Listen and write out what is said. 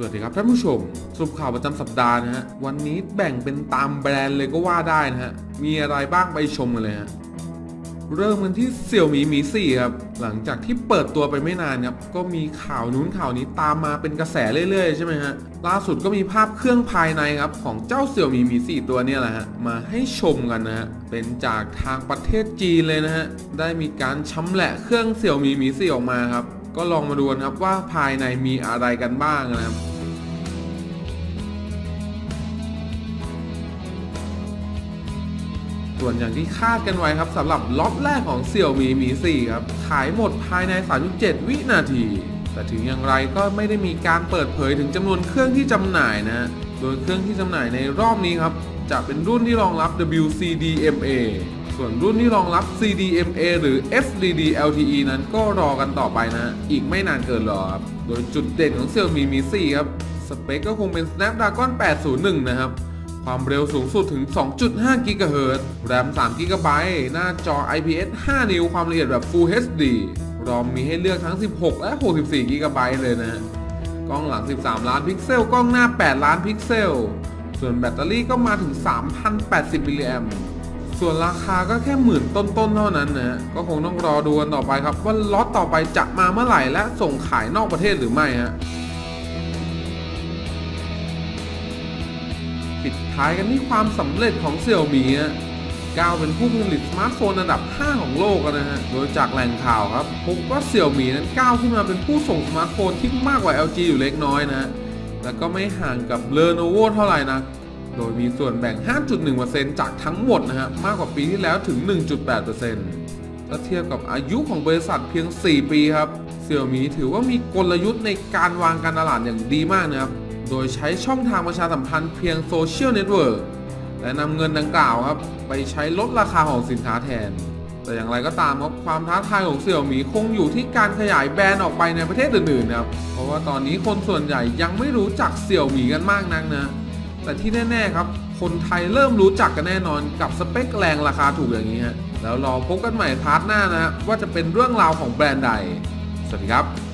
สวัสดีครับท่านผู้ชม สรุปข่าวประจำสัปดาห์นะฮะ วันนี้แบ่งเป็นตามแบรนด์เลยก็ว่าได้นะฮะ มีอะไรบ้างไปชมกันเลยฮะเริ่มกันที่เสี่ยวหมีหมีสี่ครับ หลังจากที่เปิดตัวไปไม่นานครับ ก็มีข่าวนู้นข่าวนี้ตามมาเป็นกระแสเรื่อยๆใช่ไหมฮะ ล่าสุดก็มีภาพเครื่องภายในครับ ของเจ้าเสี่ยวหมีหมีสี่ตัวเนี่ยแหละฮะ มาให้ชมกันนะฮะ เป็นจากทางประเทศจีนเลยนะฮะ ได้มีการชำแหละเครื่องเสี่ยวหมีหมีสี่ออกมาครับ ก็ลองมาดูกันครับว่าภายในมีอะไรกันบ้างนะครับส่วนอย่างที่คาดกันไว้ครับสำหรับล็อตแรกของเสี่ยวมีมี4ครับ ขายหมดภายใน 37 วินาที แต่ถึงอย่างไรก็ไม่ได้มีการเปิดเผยถึงจำนวนเครื่องที่จำหน่ายนะ โดยเครื่องที่จำหน่ายในรอบนี้ครับ จะเป็นรุ่นที่รองรับ WCDMA ส่วนรุ่นที่รองรับ CDMA หรือ SDD LTE นั้นก็รอกันต่อไปนะ อีกไม่นานเกินรอครับ โดยจุดเด่นของเสี่ยวมีมี4ครับ สเปคก็คงเป็น Snapdragon 801 นะครับ ความเร็วสูงสุดถึง 2.5กิกะเฮิรตซ์แรม3กิกะไบต์หน้าจอ IPS 5 นิ้ว ความละเอียดแบบ Full HD รอมมีให้เลือกทั้ง 16 และ 64กิกะไบต์เลยนะ กล้องหลัง 13 ล้านพิกเซล กล้องหน้า 8 ล้านพิกเซล ส่วนแบตเตอรี่ก็มาถึง 3,080 มิลลิแอมป์ ส่วนราคาก็แค่หมื่นต้นๆเท่านั้นนะก็คงต้องรอดูกันต่อไปครับ ว่าล็อตต่อไปจะมาเมื่อไหร่และส่งขายนอกประเทศหรือไม่ฮะปิดท้ายกันที่ความสำเร็จของเซี่ยมี่ะก้าวเป็นผู้ผลิตสมาร์ทโฟนอันดับ 5 ของโลกนะฮะ โดยจากแหล่งข่าวครับ พบว่าเซี่ยมี่นั้นก้าวขึ้นมาเป็นผู้ส่งสมาร์ทโฟนที่มากกว่า LG อยู่เล็กน้อยนะ แล้วก็ไม่ห่างกับเลโนโวเท่าไหร่นะ โดยมีส่วนแบ่ง 5.1%จากทั้งหมดนะฮะ มากกว่าปีที่แล้วถึง 1.8%ถ้าเทียบกับอายุของบริษัทเพียง 4 ปีครับเซี่ยมีถือว่ามีกลยุทธ์ในการวางการตลาดอย่างดีมากนะครับ โดยใช้ช่องทางประชาสัมพันธ์เพียงโซเชียลเน็ตเวิร์กและนำเงินดังกล่าวครับ ไปใช้ลดราคาของสินค้าแทน แต่อย่างไรก็ตามครับความท้าทายของเสี่ยวหมีคงอยู่ที่การขยายแบรนด์ออกไปในประเทศอื่นๆนะครับเพราะว่าตอนนี้คนส่วนใหญ่ยังไม่รู้จักเสี่ยวหมีกันมากนักนะ แต่ที่แน่ๆครับ คนไทยเริ่มรู้จักกันแน่นอนกับสเปคแรงราคาถูกอย่างนี้ฮะแล้วรอพบกันใหม่พาร์ทหน้านะว่าจะเป็นเรื่องราวของแบรนด์ใด สวัสดีครับ